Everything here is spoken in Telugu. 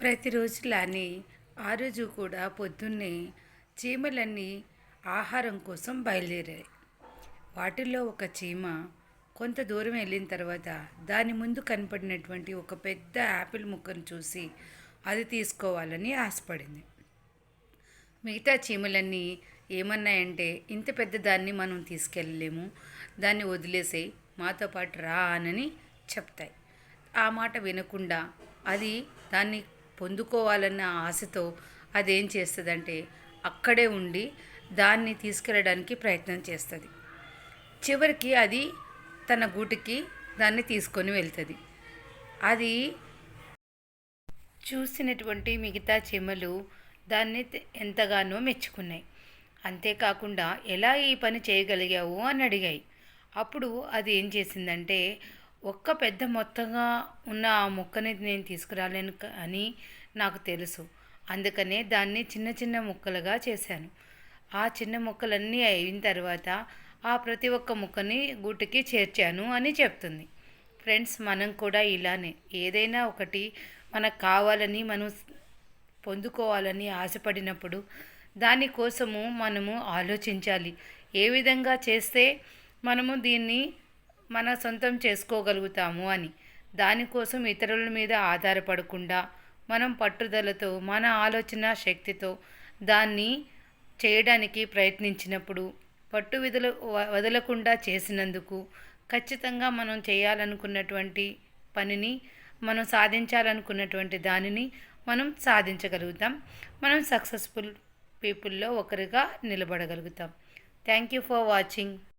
ప్రతిరోజులానే ఆ రోజు కూడా పొద్దున్నే చీమలన్నీ ఆహారం కోసం బయలుదేరాయి. వాటిల్లో ఒక చీమ కొంత దూరం వెళ్ళిన తర్వాత దాని ముందు కనపడినటువంటి ఒక పెద్ద యాపిల్ ముక్కను చూసి అది తీసుకోవాలని ఆశపడింది. మిగతా చీమలన్నీ ఏమన్నాయంటే ఇంత పెద్ద దాన్ని మనం తీసుకెళ్ళలేము. దాన్ని వదిలేసేయి మాతో పాటు రా అని చెప్తాయి. ఆ మాట వినకుండా అది దాన్ని పొందుకోవాలన్న ఆశతో అదేం చేస్తుందంటే అక్కడే ఉండి దాన్ని తీసుకెళ్ళడానికి ప్రయత్నం చేస్తుంది. చివరికి అది తన గూటికి దాన్ని తీసుకొని వెళ్తుంది. అది చూసినటువంటి మిగతా చీమలు దాన్ని ఎంతగానో మెచ్చుకున్నాయి. అంతేకాకుండా ఎలా ఈ పని చేయగలిగావు? అని అడిగాయి. అప్పుడు అది ఏం చేసిందంటే ఒక్క పెద్ద మొత్తంగా ఉన్న ఆ మొక్కని నేను తీసుకురాలేను అని నాకు తెలుసు. అందుకనే దాన్ని చిన్న చిన్న ముక్కలుగా చేశాను. ఆ చిన్న ముక్కలన్నీ అయిన తర్వాత ఆ ప్రతి ఒక్క ముక్కని గుట్టుకి చేర్చాను అని చెప్తుంది. ఫ్రెండ్స్ మనం కూడా ఇలానే. ఏదైనా ఒకటి మనకు కావాలని మనం పొందుకోవాలని ఆశపడినప్పుడు దానికోసము మనము ఆలోచించాలి. ఏ విధంగా చేస్తే మనము దీన్ని మన సొంతం చేసుకోగలుగుతాము అని. దానికోసం ఇతరుల మీద ఆధారపడకుండా మనం పట్టుదలతో మన ఆలోచన శక్తితో దాన్ని చేయడానికి ప్రయత్నించినప్పుడు పట్టు విధులు వదలకుండా చేసినందుకు ఖచ్చితంగా మనం చేయాలనుకున్నటువంటి పనిని మనం సాధించాలనుకున్నటువంటి దానిని మనం సాధించగలుగుతాం. మనం సక్సెస్ఫుల్ పీపుల్లో ఒకరిగా నిలబడగలుగుతాం. Thank you for watching.